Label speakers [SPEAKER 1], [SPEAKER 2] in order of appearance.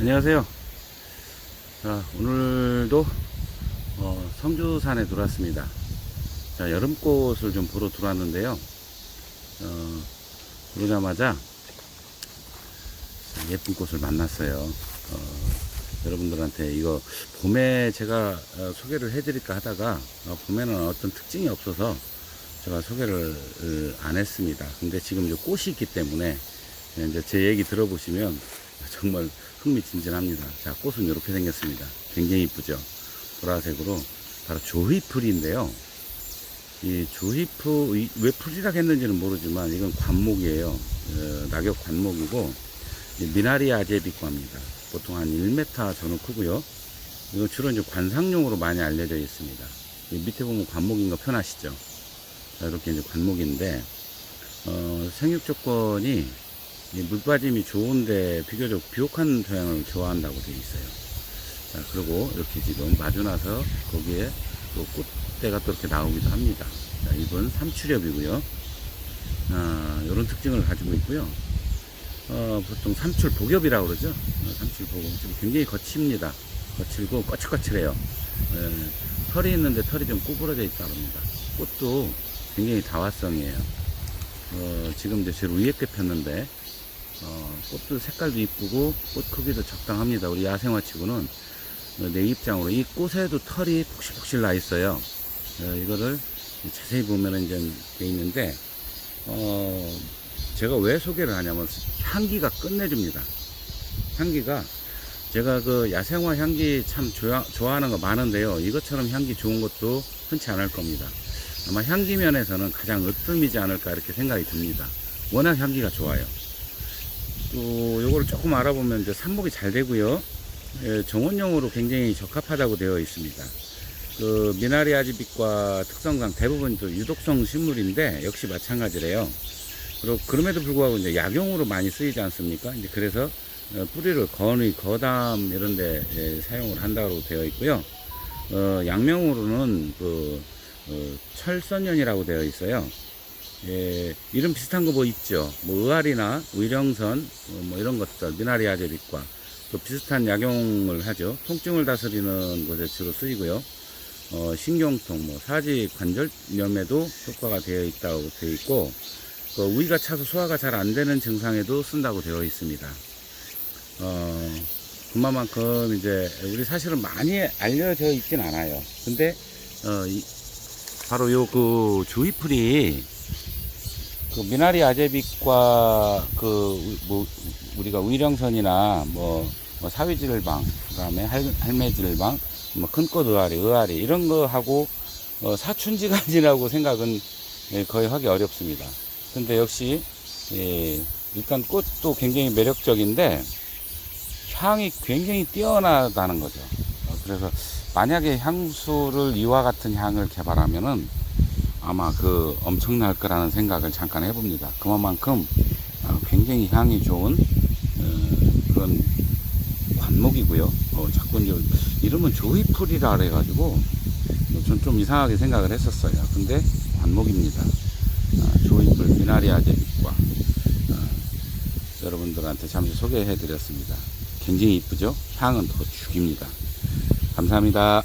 [SPEAKER 1] 안녕하세요. 자, 오늘도 어, 성주산에 들어왔습니다. 자, 여름꽃을 좀 보러 들어왔는데요. 어, 들어오자마자 예쁜 꽃을 만났어요. 어, 여러분들한테 이거 봄에 제가 어, 소개를 해드릴까 하다가 어, 봄에는 어떤 특징이 없어서 제가 소개를 어, 안 했습니다. 근데 지금 이제 꽃이 있기 때문에 이제 제 얘기 들어보시면 정말 흥미진진합니다. 자, 꽃은 이렇게 생겼습니다. 굉장히 이쁘죠? 보라색으로 바로 조휘풀인데요. 이 조휘풀, 이- 왜 풀이라 했는지는 모르지만 이건 관목이에요. 어, 낙엽 관목이고 이 미나리 아제비과입니다. 보통 한 1m 저는 크고요. 이거 주로 이제 관상용으로 많이 알려져 있습니다. 이 밑에 보면 관목인 거 편하시죠? 자, 이렇게 이제 관목인데, 어, 생육 조건이 이 물빠짐이 좋은데 비교적 비옥한 토양을 좋아한다고 되어 있어요. 자, 그리고 이렇게 지금 마주 나서 거기에 또 꽃대가 또 이렇게 나오기도 합니다. 자, 이번 삼출엽이고요. 아, 이런 특징을 가지고 있고요. 어, 보통 삼출 복엽이라고 그러죠. 어, 삼출 복엽. 좀 굉장히 거칩니다. 거칠고 거칠거칠해요. 예, 털이 있는데 털이 좀 구부러져 있다 그럽니다. 꽃도 굉장히 다화성이에요. 어, 지금 이제 제일 위에 게 폈는데, 어, 꽃도 색깔도 이쁘고 꽃 크기도 적당합니다. 우리 야생화 치고는 어, 내 입장으로 이 꽃에도 털이 폭실폭실 나 있어요. 어, 이거를 자세히 보면은 이제 돼 있는데, 어, 제가 왜 소개를 하냐면 향기가 끝내줍니다. 향기가 제가 그 야생화 향기 참 좋아, 좋아하는 거 많은데요. 이것처럼 향기 좋은 것도 흔치 않을 겁니다. 아마 향기 면에서는 가장 으뜸이지 않을까 이렇게 생각이 듭니다. 워낙 향기가 좋아요. 또 요거를 조금 알아보면 이제 삽목이 잘 되고요. 예, 정원용으로 굉장히 적합하다고 되어 있습니다. 그 미나리 아지빛과 특성상 대부분 또 유독성 식물인데 역시 마찬가지래요. 그리고 그럼에도 불구하고 이제 약용으로 많이 쓰이지 않습니까? 이제 그래서 어, 뿌리를 건의, 거담 이런 데 예, 사용을 한다고 되어 있고요. 어, 양명으로는 그 어, 철선년이라고 되어 있어요. 예, 이름 비슷한 거 뭐 있죠? 뭐 의아리나 의령선 어, 뭐 이런 것들 미나리 아제빛과 또 비슷한 약용을 하죠. 통증을 다스리는 곳에 주로 쓰이고요. 어, 신경통, 뭐 사지 관절염에도 효과가 되어 있다고 되어 있고 그 우위가 차서 소화가 잘 안 되는 증상에도 쓴다고 되어 있습니다. 어, 그만큼 이제 우리 사실은 많이 알려져 있진 않아요. 근데 어, 이- 바로 요 그 주위풀이 그 미나리 아제빛과 그 뭐 우리가 위령선이나 뭐, 뭐 사위질방 그다음에 할, 할매질방 뭐 큰꽃 의아리 의아리 이런 거 하고 어, 사춘지간이라고 생각은 예, 거의 하기 어렵습니다. 근데 역시 예, 일단 꽃도 굉장히 매력적인데 향이 굉장히 뛰어나다는 거죠. 어, 그래서 만약에 향수를 이와 같은 향을 개발하면은 아마 그 엄청날 거라는 생각을 잠깐 해봅니다. 그만큼 어, 굉장히 향이 좋은 어, 그런 관목이고요. 어, 자꾸 이제 이름은 조이풀이라 그래가지고 전 좀 이상하게 생각을 했었어요. 근데 관목입니다. 아, 조이풀 미나리 아 제빛과 아, 여러분들한테 잠시 소개해 드렸습니다. 굉장히 이쁘죠? 향은 더 죽입니다. 감사합니다.